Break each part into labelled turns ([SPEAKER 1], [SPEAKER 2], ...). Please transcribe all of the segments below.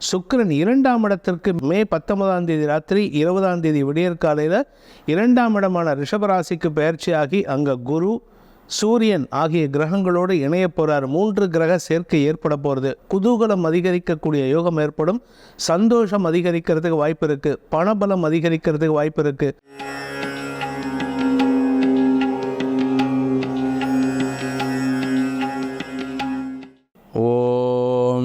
[SPEAKER 1] சுக்கரன் இரண்டாம் இடத்திற்கு மே பத்தொன்பதாம் தேதி ராத்திரி இருபதாம் தேதி விடியற்காலையில் இரண்டாம் இடமான ரிஷபராசிக்கு பயிற்சியாகி அங்கே குரு சூரியன் ஆகிய கிரகங்களோடு இணைய போகிறார் மூன்று கிரக சேர்க்கை ஏற்பட போகிறது குதூகலம் அதிகரிக்கக்கூடிய யோகம் ஏற்படும். சந்தோஷம் அதிகரிக்கிறதுக்கு வாய்ப்பு இருக்குது பணபலம் அதிகரிக்கிறதுக்கு வாய்ப்பு இருக்குது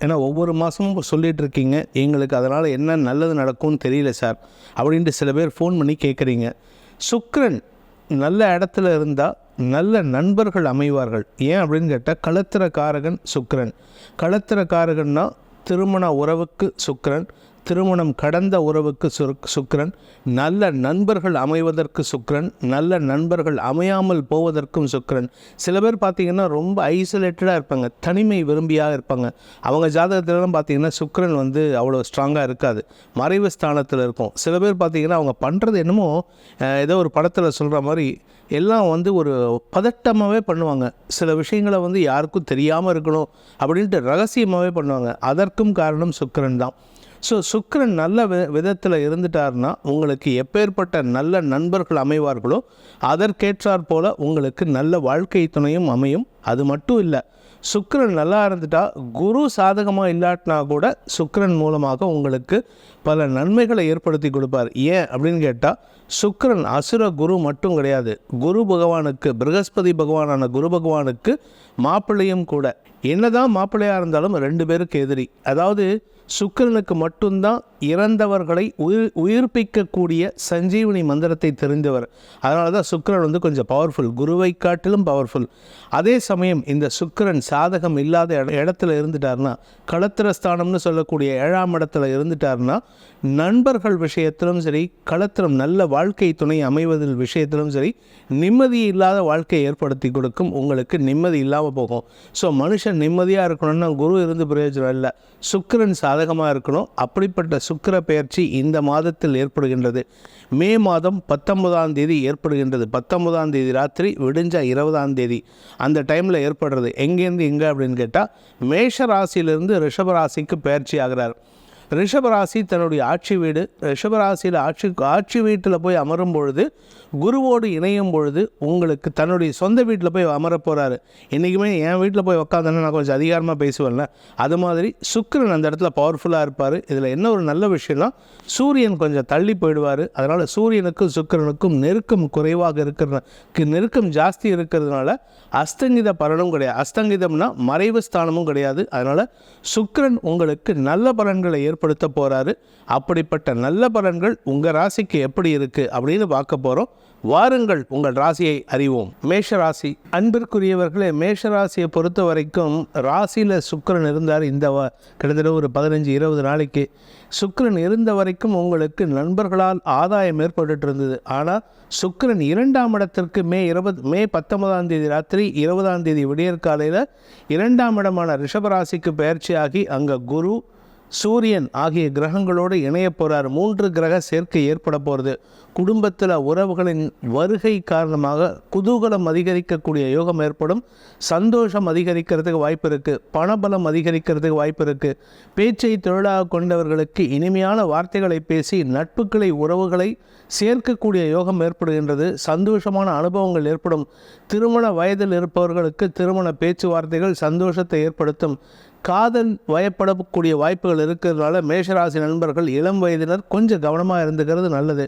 [SPEAKER 1] ஏன்னா ஒவ்வொரு மாதமும் சொல்லிகிட்டு இருக்கீங்க எங்களுக்கு அதனால் என்ன நல்லது நடக்கும்னு தெரியல சார் அப்படின்ட்டு சில பேர் ஃபோன் பண்ணி கேட்குறீங்க. சுக்ரன் நல்ல இடத்துல இருந்தால் நல்ல நண்பர்கள் அமைவார்கள். ஏன் அப்படின்னு கேட்டால் களத்திரக்காரகன் சுக்ரன் களத்திரக்காரகன்னா திருமண உறவுக்கு சுக்ரன் திருமணம் கடந்த உறவுக்கு சுக்ரன் நல்ல நண்பர்கள் அமைவதற்கு சுக்ரன் நல்ல நண்பர்கள் அமையாமல் போவதற்கும் சுக்ரன் சில பேர் பார்த்திங்கன்னா ரொம்ப ஐசோலேட்டடாக இருப்பாங்க தனிமை விரும்பியாக இருப்பாங்க. அவங்க ஜாதகத்திலலாம் பார்த்தீங்கன்னா சுக்ரன் வந்து அவ்வளோ ஸ்ட்ராங்காக இருக்காது மறைவு ஸ்தானத்தில் இருக்கும். சில பேர் பார்த்திங்கன்னா அவங்க பண்ணுறது என்னமோ ஏதோ ஒரு படத்தில் சொல்கிற மாதிரி எல்லாம் வந்து ஒரு பதட்டமாகவே பண்ணுவாங்க. சில விஷயங்களை வந்து யாருக்கும் தெரியாமல் இருக்கணும் அப்படின்ட்டு ரகசியமாகவே பண்ணுவாங்க. அதற்கும் காரணம் சுக்ரன் தான். ஸோ சுக்கிரன் நல்ல வி விதத்தில் இருந்துட்டார்னா உங்களுக்கு எப்பேற்பட்ட நல்ல நண்பர்கள் அமைவார்களோ அதற்கேற்றாற் போல உங்களுக்கு நல்ல வாழ்க்கை துணையும் அமையும். அது மட்டும் இல்லை சுக்கிரன் நல்லா இருந்துட்டா குரு சாதகமாக இல்லாட்டினா கூட சுக்கரன் மூலமாக உங்களுக்கு பல நன்மைகளை ஏற்படுத்தி கொடுப்பார். ஏன் அப்படின்னு கேட்டால் சுக்கிரன் அசுர குரு மட்டும் கிடையாது. குரு பகவானுக்கு பிரகஸ்பதி பகவானான குரு பகவானுக்கு மாப்பிள்ளையும் கூட. என்னதான் மாப்பிள்ளையாக இருந்தாலும் ரெண்டு பேருக்கு எதிரி. அதாவது சுக்கிரனுக்கு மட்டும்தான் இறந்தவர்களை உயிர் உயிர்ப்பிக்கக்கூடிய சஞ்சீவனி மந்திரத்தை தெரிந்தவர். அதனால தான் சுக்கிரன் வந்து கொஞ்சம் பவர்ஃபுல் குருவை காட்டிலும் பவர்ஃபுல் அதே சமயம் இந்த சுக்கிரன் சாதகம் இல்லாத இட- இடத்துல இருந்துட்டார்னா களத்திரஸ்தானம்னு சொல்லக்கூடிய ஏழாம் இடத்துல இருந்துட்டார்னா நண்பர்கள் விஷயத்திலும் சரி களத்திரம் நல்ல வாழ்க்கை துணை அமைவதில் விஷயத்திலும் சரி நிம்மதி இல்லாத வாழ்க்கையை ஏற்படுத்தி கொடுக்கும் உங்களுக்கு நிம்மதி இல்லாமல் போகும். ஸோ மனுஷன் நிம்மதியாக இருக்கணும்னா குரு இருந்து பிரயோஜனம் இல்லை. சுக்கிரன் சாதகமாக இருக்கணும். அப்படிப்பட்ட சுக்கிர பெயர்ச்சி இந்த மாதத்தில் ஏற்படுகின்றது. மே மாதம் பத்தொன்பதாம் தேதி ஏற்படுகின்றது. பத்தொன்பதாம் தேதி ராத்திரி விடிஞ்ச இருபதாம் தேதி. அந்த டைமில் ஏற்படுறது. எங்கேருந்து எங்கே அப்படின்னு கேட்டால் மேஷ ராசியிலிருந்து ரிஷப ராசிக்கு பயிற்சி ஆகிறார். ரிஷபராசி தன்னுடைய ஆட்சி வீடு. ரிஷபராசியில் ஆட்சி ஆட்சி வீட்டில் போய் அமரும் பொழுது குருவோடு இணையும் பொழுது உங்களுக்கு தன்னுடைய சொந்த வீட்டில் போய் அமர போகிறாரு இன்றைக்குமே என் வீட்டில் போய் உக்காந்தேன்னா நான் கொஞ்சம் அதிகாரமாக பேசுவேன்ல. அது மாதிரி சுக்கரன் அந்த இடத்துல பவர்ஃபுல்லாக இருப்பார். இதில் என்ன ஒரு நல்ல விஷயம்னா சூரியன் கொஞ்சம் தள்ளி போயிடுவார். அதனால் சூரியனுக்கும் சுக்கிரனுக்கும் நெருக்கம் குறைவாக இருக்கிற நெருக்கம் ஜாஸ்தி இருக்கிறதுனால அஸ்தங்கித பலனும் கிடையாது. அஸ்தங்கிதம்னா மறைவு ஸ்தானமும் கிடையாது. அதனால் சுக்கரன் உங்களுக்கு நல்ல பலன்களை ஏற்படுத்த போகிறாரு அப்படிப்பட்ட நல்ல பலன்கள் உங்கள் ராசிக்கு எப்படி இருக்குது அப்படின்னு பார்க்க போகிறோம் வாருங்கள் உங்கள் ராசியை அறிவோம். மேஷ ராசி. அன்பிற்குரியவர்களே மேஷ ராசியை பொறுத்த வரைக்கும் ராசியில் சுக்கரன் இருந்தார் இந்த வ- கிட்டத்தட்ட ஒரு பதினஞ்சு இருபது நாளைக்கு. சுக்கரன் இருந்த வரைக்கும் உங்களுக்கு நண்பர்களால் ஆதாயம் ஏற்பட்டுட்டு இருந்தது. ஆனால் சுக்கரன் இரண்டாம் இடத்திற்கு மே இருபது மே பத்தொன்பதாம் தேதி ராத்திரி இருபதாம் தேதி விடியற்காலையில் இரண்டாம் இடமான ரிஷபராசிக்கு பயிற்சியாகி அங்கே குரு சூரியன் ஆகிய கிரகங்களோடு இணைய போகிறார் மூன்று கிரக சேர்க்கை ஏற்பட போகிறது குடும்பத்தில் உறவுகளின் வருகை காரணமாக குதூகலம் அதிகரிக்கக்கூடிய யோகம் ஏற்படும். சந்தோஷம் அதிகரிக்கிறதுக்கு வாய்ப்பு இருக்குது பணபலம் அதிகரிக்கிறதுக்கு வாய்ப்பு இருக்குது பேச்சை தொழிலாக கொண்டவர்களுக்கு இனிமையான வார்த்தைகளை பேசி நட்புகளை உறவுகளை சேர்க்கக்கூடிய யோகம் ஏற்படுகின்றது. சந்தோஷமான அனுபவங்கள் ஏற்படும். திருமண வயதில் இருப்பவர்களுக்கு திருமண பேச்சுவார்த்தைகள் சந்தோஷத்தை ஏற்படுத்தும். காதல் வயப்படக்கூடிய வாய்ப்புகள் இருக்கிறதுனால மேஷராசி நண்பர்கள் இளம் வயதினர் கொஞ்சம் கவனமாக இருந்துக்கிறது நல்லது.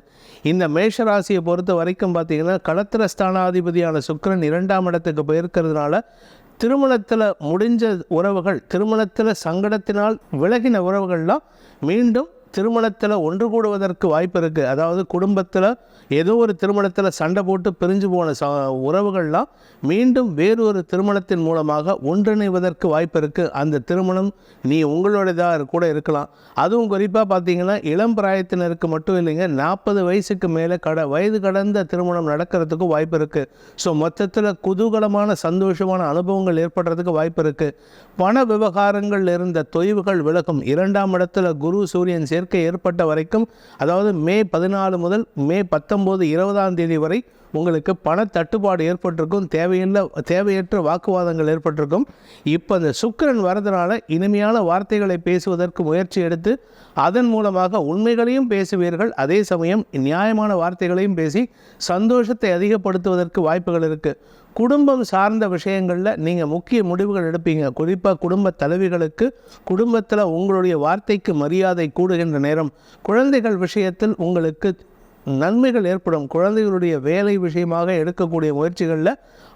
[SPEAKER 1] இந்த மேஷராசியை பொறுத்த வரைக்கும் பார்த்தீங்கன்னா களத்திர ஸ்தானாதிபதியான சுக்கரன் இரண்டாம் இடத்துக்கு போயிருக்கிறதுனால திருமணத்தில் முடிஞ்ச உறவுகள் திருமணத்தில் சங்கடத்தினால் விலகின உறவுகள்லாம் மீண்டும் திருமணத்தில் ஒன்று கூடுவதற்கு வாய்ப்பு இருக்குது அதாவது குடும்பத்தில் ஏதோ ஒரு திருமணத்தில் சண்டை போட்டு பிரிஞ்சு போன ச உறவுகள்லாம் மீண்டும் வேறொரு திருமணத்தின் மூலமாக ஒன்றிணைவதற்கு வாய்ப்பு இருக்குது அந்த திருமணம் நீ உங்களுடையதாக கூட இருக்கலாம். அதுவும் குறிப்பாக பார்த்தீங்கன்னா இளம் பிராயத்தினருக்கு மட்டும் இல்லைங்க நாற்பது வயசுக்கு மேலே கட வயது கடந்த திருமணம் நடக்கிறதுக்கும் வாய்ப்பு இருக்குது ஸோ மொத்தத்தில் குதூகலமான சந்தோஷமான அனுபவங்கள் ஏற்படுறதுக்கு வாய்ப்பு இருக்குது பண விவகாரங்கள் இருந்த தொய்வுகள் விலகும். இரண்டாம் இடத்துல குரு சூரியன் சேர்க்கை ஏற்பட்ட வரைக்கும் அதாவது மே பதினாலு முதல் மே பத்தொம்போது இருபதாம் தேதி வரை உங்களுக்கு பண தட்டுப்பாடு ஏற்பட்டிருக்கும் தேவையில்லை தேவையற்ற வாக்குவாதங்கள் ஏற்பட்டிருக்கும். இப்போ அந்த சுக்கரன் வரதுனால இனிமையான வார்த்தைகளை பேசுவதற்கு முயற்சி எடுத்து அதன் மூலமாக உண்மைகளையும் பேசுவீர்கள். அதே சமயம் நியாயமான வார்த்தைகளையும் பேசி சந்தோஷத்தை அதிகப்படுத்துவதற்கு வாய்ப்புகள் இருக்குது குடும்பம் சார்ந்த விஷயங்களில் நீங்கள் முக்கிய முடிவுகள் எடுப்பீங்க. குறிப்பாக குடும்ப தலைவிகளுக்கு குடும்பத்தில் உங்களுடைய வார்த்தைக்கு மரியாதை கூடுகின்ற நேரம். குழந்தைகள் விஷயத்தில் உங்களுக்கு நன்மைகள் ஏற்படும். குழந்தைகளுடைய வேலை விஷயமாக எடுக்கக்கூடிய முயற்சிகளில்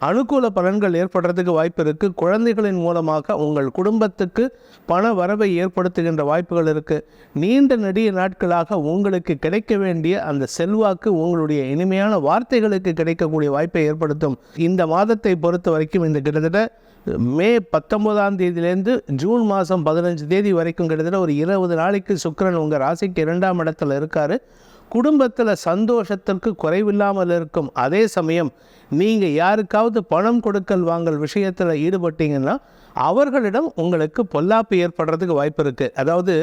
[SPEAKER 1] அனுகூல பலன்கள் ஏற்படுறதுக்கு வாய்ப்பு இருக்குது குழந்தைகளின் மூலமாக உங்கள் குடும்பத்துக்கு பண வரவை ஏற்படுத்துகின்ற வாய்ப்புகள் இருக்குது நீண்ட நெடிய நாட்களாக உங்களுக்கு கிடைக்க வேண்டிய அந்த செல்வாக்கு உங்களுடைய இனிமையான வார்த்தைகளுக்கு கிடைக்கக்கூடிய வாய்ப்பை ஏற்படுத்தும். இந்த மாதத்தை பொறுத்த வரைக்கும் இந்த கிட்டத்தட்ட மே பத்தொன்பதாம் தேதியிலேருந்து ஜூன் மாதம் பதினஞ்சு தேதி வரைக்கும் கிட்டத்தட்ட ஒரு இருபது நாளைக்கு சுக்கிரன் உங்கள் ராசிக்கு இரண்டாம் இடத்துல இருக்கார். குடும்பத்தில் சந்தோஷத்திற்கு குறைவில்லாமல் இருக்கும். அதே சமயம் நீங்கள் யாருக்காவது பணம் கொடுக்கல் வாங்கல் விஷயத்தில் ஈடுபட்டீங்கன்னா அவர்களிடம் உங்களுக்கு பொல்லாப்பு ஏற்படுறதுக்கு வாய்ப்பு இருக்குது அதாவது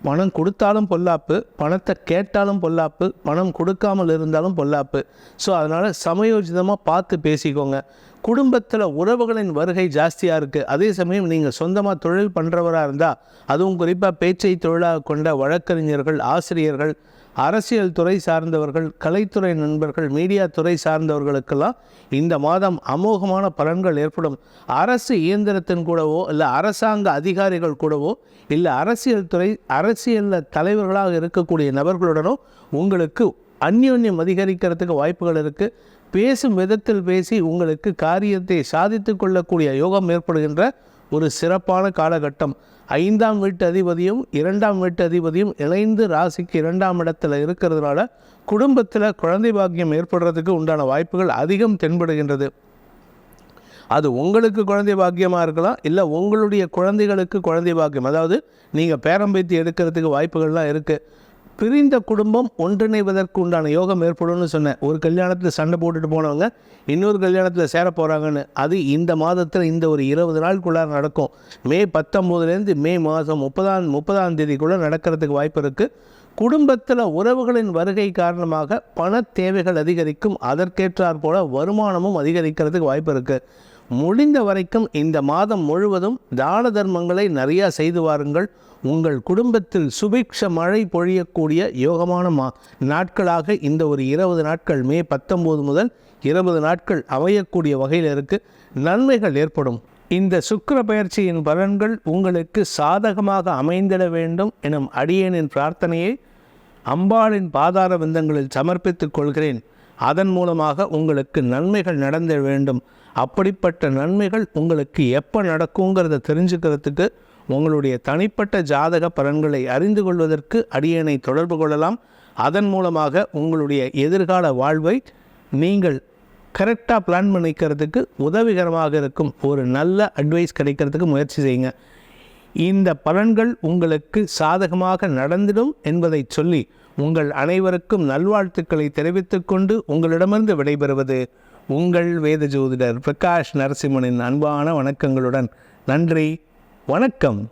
[SPEAKER 1] பணம் கொடுத்தாலும் பொல்லாப்பு பணத்தை கேட்டாலும் பொல்லாப்பு பணம் கொடுக்காமல் இருந்தாலும் பொல்லாப்பு. ஸோ அதனால் சமயோஜிதமாக பார்த்து பேசிக்கோங்க. குடும்பத்தில் உறவுகளின் வருகை ஜாஸ்தியாக இருக்குது அதே சமயம் நீங்கள் சொந்தமாக தொழில் பண்ணுறவராக இருந்தால் அதுவும் குறிப்பாக பேச்சை தொழிலாக கொண்ட வழக்கறிஞர்கள் ஆசிரியர்கள் அரசியல் துறை சார்ந்தவர்கள் கலைத்துறை நண்பர்கள் மீடியா துறை சார்ந்தவர்களுக்கெல்லாம் இந்த மாதம் அமோகமான பலன்கள் ஏற்படும். அரசு இயந்திரத்தின் கூடவோ இல்லை அரசாங்க அதிகாரிகள் கூடவோ இல்லை அரசியல் துறை அரசியலில் தலைவர்களாக இருக்கக்கூடிய நபர்களுடனோ உங்களுக்கு அந்யோன்யம் அதிகரிக்கிறதுக்கு வாய்ப்புகள் இருக்குது பேசும் விதத்தில் பேசி உங்களுக்கு காரியத்தை சாதித்து கொள்ளக்கூடிய யோகம் ஏற்படுகின்ற ஒரு சிறப்பான காலகட்டம். ஐந்தாம் வீட்டு அதிபதியும் இரண்டாம் வீட்டு அதிபதியும் இணைந்து ராசிக்கு இரண்டாம் இடத்துல இருக்கிறதுனால குடும்பத்தில் குழந்தை பாக்கியம் ஏற்படுறதுக்கு உண்டான வாய்ப்புகள் அதிகம் தென்படுகின்றது. அது உங்களுக்கு குழந்தை பாக்கியமாக இருக்கலாம் இல்லை உங்களுடைய குழந்தைகளுக்கு குழந்தை பாக்கியம். அதாவது நீங்கள் பேரம்பைத்தி எடுக்கிறதுக்கு வாய்ப்புகள்லாம் இருக்குது பிரிந்த குடும்பம் ஒன்றிணைவதற்கு உண்டான யோகம் ஏற்படும்னு சொன்னேன். ஒரு கல்யாணத்தில் சண்டை போட்டுட்டு போனவங்க இன்னொரு கல்யாணத்தில் சேர போகிறாங்கன்னு அது இந்த மாதத்தில் இந்த ஒரு இருபது நாளுக்குள்ளார நடக்கும். மே பத்தொம்போதுலேருந்து மே மாதம் முப்பதாம் முப்பதாம் தேதிக்குள்ளே நடக்கிறதுக்கு வாய்ப்பு இருக்குது குடும்பத்தில் உறவுகளின் வருகை காரணமாக பண தேவைகள் அதிகரிக்கும். அதற்கேற்றாற் போல வருமானமும் அதிகரிக்கிறதுக்கு வாய்ப்பு இருக்குது முடிந்த வரைக்கும் இந்த மாதம் முழுவதும் தான தர்மங்களை நிறையா செய்து வாருங்கள். உங்கள் குடும்பத்தில் சுபிக்ஷ மழை பொழியக்கூடிய யோகமான மா நாட்களாக இந்த ஒரு இருபது நாட்கள் மே பத்தொம்போது முதல் இருபது நாட்கள் அமையக்கூடிய வகையில் இருக்குது நன்மைகள் ஏற்படும். இந்த சுக்கர பயிற்சியின் பலன்கள் உங்களுக்கு சாதகமாக அமைந்திட வேண்டும் எனும் அடியேனின் பிரார்த்தனையை அம்பாளின் பாதார விந்தங்களில் சமர்ப்பித்துக் கொள்கிறேன். அதன் மூலமாக உங்களுக்கு நன்மைகள் நடந்த வேண்டும். அப்படிப்பட்ட நன்மைகள் உங்களுக்கு எப்போ நடக்குங்கிறத தெரிஞ்சுக்கிறதுக்கு உங்களுடைய தனிப்பட்ட ஜாதக பலன்களை அறிந்து கொள்வதற்கு அடியனை தொடர்பு கொள்ளலாம். அதன் மூலமாக உங்களுடைய எதிர்கால வாழ்வை நீங்கள் கரெக்டாக பிளான் பண்ணிக்கிறதுக்கு உதவிகரமாக இருக்கும். ஒரு நல்ல அட்வைஸ் கிடைக்கிறதுக்கு முயற்சி செய்யுங்க. இந்த பலன்கள் உங்களுக்கு சாதகமாக நடந்திடும் என்பதை சொல்லி உங்கள் அனைவருக்கும் நல்வாழ்த்துக்களை தெரிவித்துக் கொண்டு உங்களிடமிருந்து விடைபெறுவது உங்கள் வேத ஜோதிடர் பிரகாஷ் நரசிம்மனின் அன்பான வணக்கங்களுடன் நன்றி. வணக்கம்.